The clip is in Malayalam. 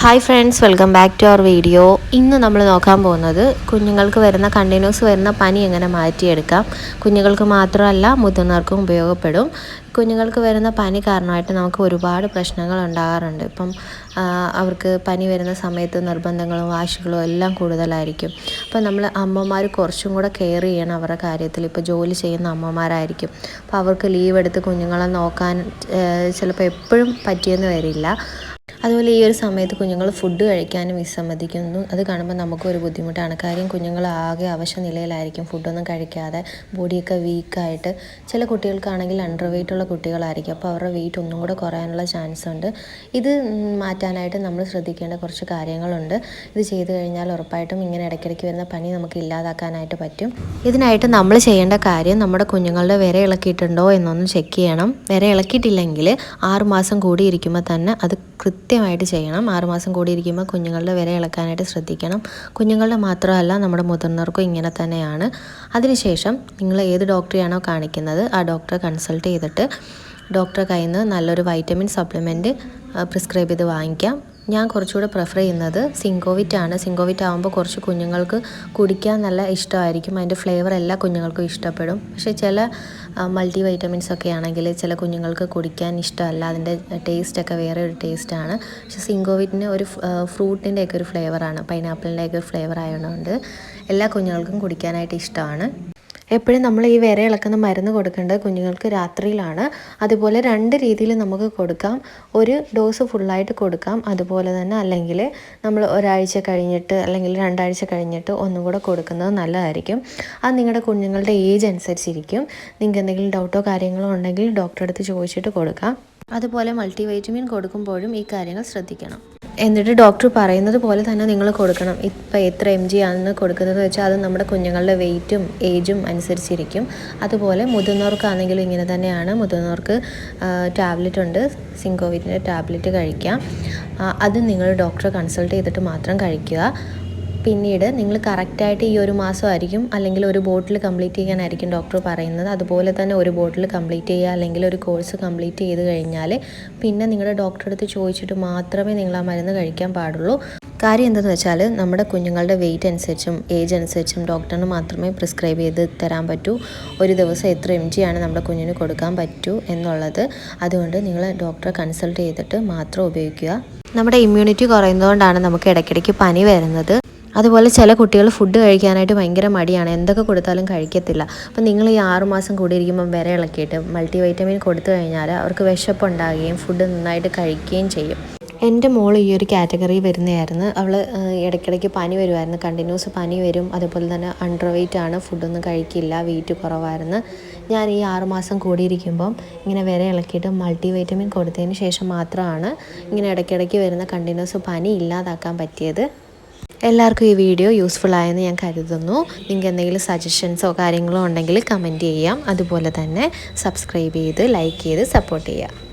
Hi friends welcome back to our video ഇന്ന് നമ്മൾ നോക്കാൻ പോകുന്നത് കുഞ്ഞുങ്ങൾക്ക് വരുന്ന കണ്ടിന്യൂസ് വരുന്ന പനി എങ്ങനെ മാറ്റിയെടുക്കാം? കുഞ്ഞുങ്ങൾക്ക് മാത്രമല്ല മുതിർന്നവർക്കും ഉപയോഗപ്പെടും. കുഞ്ഞുങ്ങൾക്ക് വരുന്ന പനി കാരണമായിട്ട് നമുക്ക് ഒരുപാട് പ്രശ്നങ്ങൾ ഉണ്ടാകാറുണ്ട്. ഇപ്പം അവർക്ക് പനി വരുന്ന സമയത്ത് നിർബന്ധങ്ങളും വാശികളും എല്ലാം കൂടുതലായിരിക്കും. അപ്പം നമ്മൾ അമ്മമാർ കുറച്ചും കൂടെ കെയർ ചെയ്യണം അവരുടെ കാര്യത്തിൽ. ഇപ്പോൾ ജോലി ചെയ്യുന്ന അമ്മമാരായിരിക്കും. അപ്പോൾ അവർക്ക് ലീവ് എടുത്ത് കുഞ്ഞുങ്ങളെ നോക്കാൻ ചിലപ്പോൾ എപ്പോഴും പറ്റിയെന്ന് വരില്ല. അതുപോലെ ഈ ഒരു സമയത്ത് കുഞ്ഞുങ്ങൾ ഫുഡ് കഴിക്കാനും വിസമ്മതിക്കുന്നു. അത് കാണുമ്പോൾ നമുക്കൊരു ബുദ്ധിമുട്ടാണ്. കാര്യം കുഞ്ഞുങ്ങൾ ആകെ അവശ നിലയിലായിരിക്കും. ഫുഡൊന്നും കഴിക്കാതെ ബോഡിയൊക്കെ വീക്കായിട്ട് ചില കുട്ടികൾക്കാണെങ്കിൽ അണ്ടർ വെയിറ്റ് ഉള്ള കുട്ടികളായിരിക്കും. അപ്പോൾ അവരുടെ വെയിറ്റ് ഒന്നും കൂടെ കുറയാനുള്ള ചാൻസ് ഉണ്ട്. ഇത് മാറ്റാനായിട്ട് നമ്മൾ ശ്രദ്ധിക്കേണ്ട കുറച്ച് കാര്യങ്ങളുണ്ട്. ഇത് ചെയ്തു കഴിഞ്ഞാൽ ഉറപ്പായിട്ടും ഇങ്ങനെ ഇടയ്ക്കിടയ്ക്ക് വരുന്ന പണി നമുക്ക് ഇല്ലാതാക്കാനായിട്ട് പറ്റും. ഇതിനായിട്ട് നമ്മൾ ചെയ്യേണ്ട കാര്യം നമ്മുടെ കുഞ്ഞുങ്ങളുടെ വിര ഇളക്കിയിട്ടുണ്ടോ എന്നൊന്ന് ചെക്ക് ചെയ്യണം. വിര ഇളക്കിയിട്ടില്ലെങ്കിൽ ആറുമാസം കൂടി ഇരിക്കുമ്പോൾ തന്നെ അത് കൃത്യമായിട്ട് ചെയ്യണം. ആറുമാസം കൂടി ഇരിക്കുമ്പോൾ കുഞ്ഞുങ്ങളുടെ വില ഇളക്കാനായിട്ട് ശ്രദ്ധിക്കണം. കുഞ്ഞുങ്ങളുടെ മാത്രമല്ല നമ്മുടെ മുതിർന്നവർക്കും ഇങ്ങനെ തന്നെയാണ്. അതിനുശേഷം നിങ്ങൾ ഏത് ഡോക്ടറെയാണോ കാണിക്കുന്നത് ആ ഡോക്ടറെ കൺസൾട്ട് ചെയ്തിട്ട് ഡോക്ടറെ കയ്യിൽ നിന്ന് നല്ലൊരു വൈറ്റമിൻ സപ്ലിമെന്റ് പ്രിസ്ക്രൈബ് ചെയ്ത് വാങ്ങിക്കാം. ഞാൻ കുറച്ചുകൂടെ പ്രിഫർ ചെയ്യുന്നത് സിങ്കോവിറ്റ് ആണ്. സിങ്കോവിറ്റ് ആകുമ്പോൾ കുറച്ച് കുഞ്ഞുങ്ങൾക്ക് കുടിക്കാൻ നല്ല ഇഷ്ടമായിരിക്കും. അതിന്റെ ഫ്ലേവർ എല്ലാ കുഞ്ഞുങ്ങൾക്കും ഇഷ്ടപ്പെടും. പക്ഷേ ചില മൾട്ടി വൈറ്റമിൻസ് ഒക്കെ ആണെങ്കിൽ ചില കുഞ്ഞുങ്ങൾക്ക് കുടിക്കാൻ ഇഷ്ടമല്ല. അതിന്റെ ടേസ്റ്റ് ഒക്കെ വേറെ ഒരു ടേസ്റ്റാണ് പക്ഷേ സിങ്കോവിറ്റിന് ഒരു ഫ്രൂട്ടിന്റെ ഒക്കെ ഒരു ഫ്ലേവറാണ് പൈനാപ്പിളിന്റെ ഒക്കെ ഒരു ഫ്ലേവർ ആയതുകൊണ്ട് എല്ലാ കുഞ്ഞുങ്ങൾക്കും കുടിക്കാനായിട്ട് ഇഷ്ടമാണ്. എപ്പോഴും നമ്മൾ ഈ വിര ഇളക്കുന്ന മരുന്ന് കൊടുക്കേണ്ടത് കുഞ്ഞുങ്ങൾക്ക് രാത്രിയിലാണ്. അതുപോലെ രണ്ട് രീതിയിൽ നമുക്ക് കൊടുക്കാം. ഒരു ഡോസ് ഫുള്ളായിട്ട് കൊടുക്കാം. അതുപോലെ തന്നെ അല്ലെങ്കിൽ നമ്മൾ ഒരാഴ്ച കഴിഞ്ഞിട്ട് അല്ലെങ്കിൽ രണ്ടാഴ്ച കഴിഞ്ഞിട്ട് ഒന്നും കൂടെ കൊടുക്കുന്നത് നല്ലതായിരിക്കും. അത് നിങ്ങളുടെ കുഞ്ഞുങ്ങളുടെ ഏജ് അനുസരിച്ചിരിക്കും. നിങ്ങൾക്ക് എന്തെങ്കിലും ഡൗട്ടോ കാര്യങ്ങളോ ഉണ്ടെങ്കിൽ ഡോക്ടറെ അടുത്ത് ചോദിച്ചിട്ട് കൊടുക്കാം. അതുപോലെ മൾട്ടി വൈറ്റമിൻ കൊടുക്കുമ്പോഴും ഈ കാര്യങ്ങൾ ശ്രദ്ധിക്കണം. എന്നിട്ട് ഡോക്ടർ പറയുന്നത് പോലെ തന്നെ നിങ്ങൾ കൊടുക്കണം. ഇപ്പം എത്ര എം ജി ആണെന്ന് കൊടുക്കുന്നത് വെച്ചാൽ അത് നമ്മുടെ കുഞ്ഞുങ്ങളുടെ വെയിറ്റും ഏജും അനുസരിച്ചിരിക്കും. അതുപോലെ മുതിർന്നവർക്കാണെങ്കിലും ഇങ്ങനെ തന്നെയാണ്. മുതിർന്നവർക്ക് ടാബ്ലറ്റ് ഉണ്ട്. സിങ്കോവിറ്റിന്റെ ടാബ്ലറ്റ് കഴിക്കാം. അത് നിങ്ങൾ ഡോക്ടറെ കൺസൾട്ട് ചെയ്തിട്ട് മാത്രം കഴിക്കുക. പിന്നീട് നിങ്ങൾ കറക്റ്റായിട്ട് ഈ ഒരു മാസമായിരിക്കും അല്ലെങ്കിൽ ഒരു ബോട്ടിൽ കംപ്ലീറ്റ് ചെയ്യാനായിരിക്കും ഡോക്ടർ പറയുന്നത്. അതുപോലെ തന്നെ ഒരു ബോട്ടിൽ കംപ്ലീറ്റ് ചെയ്യുക അല്ലെങ്കിൽ ഒരു കോഴ്സ് കംപ്ലീറ്റ് ചെയ്ത് കഴിഞ്ഞാൽ പിന്നെ നിങ്ങളുടെ ഡോക്ടറെ അടുത്ത് ചോദിച്ചിട്ട് മാത്രമേ നിങ്ങൾ ആ മരുന്ന് കഴിക്കാൻ പാടുള്ളൂ. കാര്യം എന്തെന്ന് വെച്ചാൽ നമ്മുടെ കുഞ്ഞുങ്ങളുടെ വെയിറ്റ് അനുസരിച്ചും ഏജ് അനുസരിച്ചും ഡോക്ടറിന് മാത്രമേ പ്രിസ്ക്രൈബ് ചെയ്ത് തരാൻ പറ്റൂ. ഒരു ദിവസം എത്ര എം ജി ആണ് നമ്മുടെ കുഞ്ഞിന് കൊടുക്കാൻ പറ്റൂ എന്നുള്ളത്. അതുകൊണ്ട് നിങ്ങൾ ഡോക്ടറെ കൺസൾട്ട് ചെയ്തിട്ട് മാത്രം ഉപയോഗിക്കുക. നമ്മുടെ ഇമ്മ്യൂണിറ്റി കുറയുന്നതുകൊണ്ടാണ് നമുക്ക് ഇടയ്ക്കിടയ്ക്ക് പനി വരുന്നത്. അതുപോലെ ചില കുട്ടികൾ ഫുഡ് കഴിക്കാനായിട്ട് ഭയങ്കര മടിയാണ്. എന്തൊക്കെ കൊടുത്താലും കഴിക്കത്തില്ല. അപ്പം നിങ്ങൾ ഈ ആറുമാസം കൂടി ഇരിക്കുമ്പോൾ വിര ഇളക്കിയിട്ട് മൾട്ടി വൈറ്റമിൻ കൊടുത്തു കഴിഞ്ഞാൽ അവർക്ക് വിശപ്പുണ്ടാകുകയും ഫുഡ് നന്നായിട്ട് കഴിക്കുകയും ചെയ്യും. എന്റെ മോൾ ഈ ഒരു കാറ്റഗറി വരുന്നതായിരുന്നു. അവൾ ഇടയ്ക്കിടയ്ക്ക് പനി വരുമായിരുന്നു കണ്ടിന്യൂസ് പനി വരും. അതുപോലെ തന്നെ അണ്ടർ വെയിറ്റ് ആണ് ഫുഡൊന്നും കഴിക്കില്ല. വെയിറ്റ് കുറവായിരുന്നു. ഞാൻ ഈ ആറുമാസം കൂടിയിരിക്കുമ്പം ഇങ്ങനെ വിര ഇളക്കിയിട്ട് മൾട്ടി വൈറ്റമിൻ കൊടുത്തതിന് ശേഷം മാത്രമാണ് ഇങ്ങനെ ഇടയ്ക്കിടയ്ക്ക് വരുന്ന കണ്ടിന്യൂസ് പനി ഇല്ലാതാക്കാൻ പറ്റിയത്. എല്ലാവർക്കും ഈ വീഡിയോ യൂസ്ഫുൾ ആയെന്ന് ഞാൻ കരുതുന്നു. നിങ്ങൾക്ക് എന്തെങ്കിലും സജഷൻസോ കാര്യങ്ങളോ ഉണ്ടെങ്കിൽ കമന്റ് ചെയ്യാം. അതുപോലെ തന്നെ സബ്സ്ക്രൈബ് ചെയ്ത് ലൈക്ക് ചെയ്ത് സപ്പോർട്ട് ചെയ്യാം.